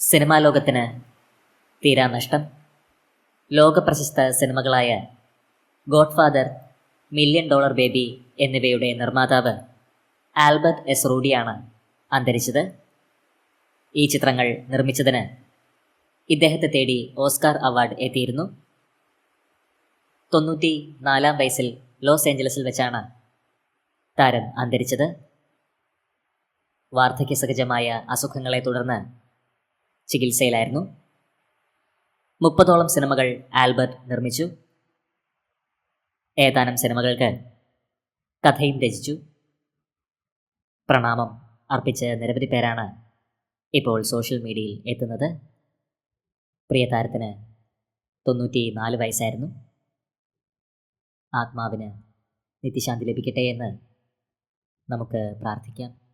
Cinema ലോകത്തിന് തീരാ നഷ്ടം. ലോകപ്രശസ്ത സിനിമകളായ ഗോഡ്ഫാദർ മില്യൺ ഡോളർ ബേബി എന്നിവയുടെ നിർമ്മാതാവ് ആൽബർട്ട് എസ്. റൂഡിയാണ് അന്തരിച്ചത്. ഈ ചിത്രങ്ങൾ നിർമ്മിച്ചതിന് ഇദ്ദേഹത്തെ തേടി ഓസ്കാർ അവാർഡ് എത്തിയിരുന്നു. തൊണ്ണൂറ്റി നാലാം വയസ്സിൽ ലോസ് ഏഞ്ചലസിൽ വെച്ചാണ് താരം അന്തരിച്ചത്. വാർദ്ധക്യസഹജമായ അസുഖങ്ങളെ തുടർന്ന് ചികിത്സയിലായിരുന്നു. മുപ്പതോളം സിനിമകൾ ആൽബർട്ട് നിർമ്മിച്ചു. ഏതാനും സിനിമകൾക്ക് കഥയും രചിച്ചു. പ്രണാമം അർപ്പിച്ച നിരവധി പേരാണ് ഇപ്പോൾ സോഷ്യൽ മീഡിയയിൽ എത്തുന്നത്. പ്രിയ താരത്തിന് തൊണ്ണൂറ്റി നാല് വയസ്സായിരുന്നു. ആത്മാവിന് നിത്യശാന്തി ലഭിക്കട്ടെ എന്ന് നമുക്ക് പ്രാർത്ഥിക്കാം.